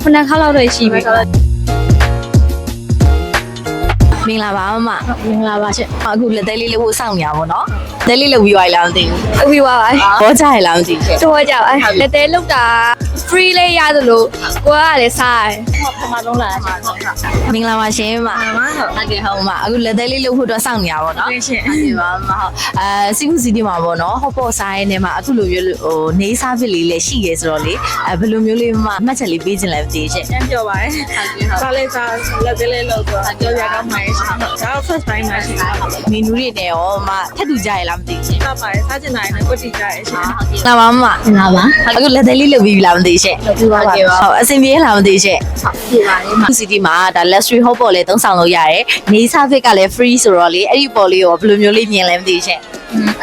ခုနှစ်ခါလောက်တော့ရှိပြီမင်္ဂလာပါမမမင်္ဂလာပါရှင်အခုလက်သေးလေးလေးဖို့စောင့်နေရပါတော့လက်သေးလေးလုပ်ပြီးသွားပြီလားမသိဘူးအဝီဝါပါဘောကြရလားမသိဘူးရှင်တော့ကြပါလက်သေးလောက်တာ free လေးရသလိုကိုကလည်းစားတယ်ပထမဆုံးလာရှင်မင်္ဂလာပါရှင်မဟုတ်ကဲ့ဟုတ်မအခုလက်သေးလေးလုပ်ဖို့အတွက်စောင့်နေရပါတော့ရှင်ဟုတ်ကဲ့ပါမဟုတ်အဲစီကူစီတီမှာပေါ့နော်ဟော့ပေါ့စားရဲနေမှာအခုလိုမျိုးဟိုနေစားဖြစ်လေးလည်းရှိရဲဆိုတော့လေအဲဘယ်လိုမျိုးလေးမမှတ်ချက်လေးပေးခြင်းလဲမသိရှင်ကျန်ပြောပါတယ်။စားလဲစားလက်သေးလေးလို့ဆိုတော့ကြောရကောင်းပါရဲ့ရှင်။ဒါတော့ first time မှာရှိတာ။မီနူတွေနဲ့ရောမထက်တူကြရလားမသိဘူးရှင်စားပါတယ်စားချင်တာနဲ့ကိုတီကြရဲ့ရှင်လာပါမမလာပါအခုလက်သေးလေးလုပ်ပြီးပြီလားမသိရှင်ဟုတ်ပါပါဟုတ်အဆင်ပြေလားမသိရှင်ဟုတ်ပြေပါလေ City မှာဒါ luxury hot pot လေးသုံးဆောင်လို့ရတယ်နေစားဖစ်ကလည်း free ဆိုတော့လေအဲ့ဒီပေါ်လေးရောဘယ်လိုမျိုးလေးမြင်လဲမသိရှင်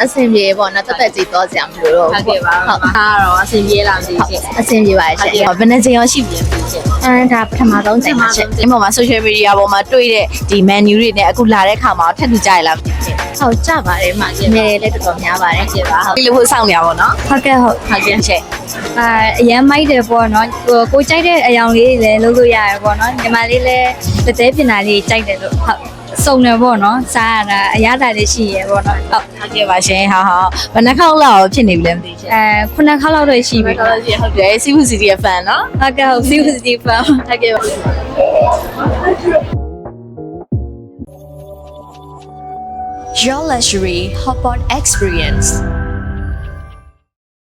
အဆင်ပြေပေါ့နော်တက်တက်ကြည့်တော့ကြမလို့တော့ဟုတ်ကဲ့ပါဟုတ်အားတော့အဆင်ပြေလားမသိရှင်အဆင်ပြေပါရှင်ဟုတ်ဘယ်နှချိန်ရောရှိပြီလဲမသိရှင် အဲဒါပထမဆုံးချိန်ပါရှင်ဒီပေါ်မှာ social media ပေါ်မှာတွေ့တဲ့ဒီ menu တွေနဲ့အခုလာတဲ့ခါမှာထပ်တူကြရလားမသိရှင်ဟုတ်ကြပါတယ်မှာအမြဲလည်းတော်တော်များပါတယ်ကျေပါဟုတ်ဒီလိုဖို့စောင့်နေရပါတော့ဟုတ်ကဲ့ဟုတ်ဟုတ်ကဲ့ရှင်အာအရန်မိုက်တယ်ပေါ့နော်ဟိုကိုကြိုက်တဲ့အယောင်လေးတွေလည်းလုပ်လို့ရတယ်ပေါ့နော်ညီမလေးလည်းလက်သေးပြင်တာလေးကြိုက်တယ်လို့ဟုတ် စုံတယ်ပေါ့နော်စားရတာအရသာလေးရှိရပေါ့နော်ဟုတ်ဟုတ်ကဲ့ပါရှင်ဟာဟာဘယ်နှခေါက်လောက်ဖြစ်နေပြီလဲမသိရှင်အဲခုနှစ်ခါလောက်တော့ရှိပြီဟုတ်ကဲ့ဟုတ်တယ်စီဖူစီတီရဲ့ fan နော်ဟုတ်ကဲ့ဟုတ် see you see you ဟုတ်ကဲ့ပါ Your luxury hotpot experience.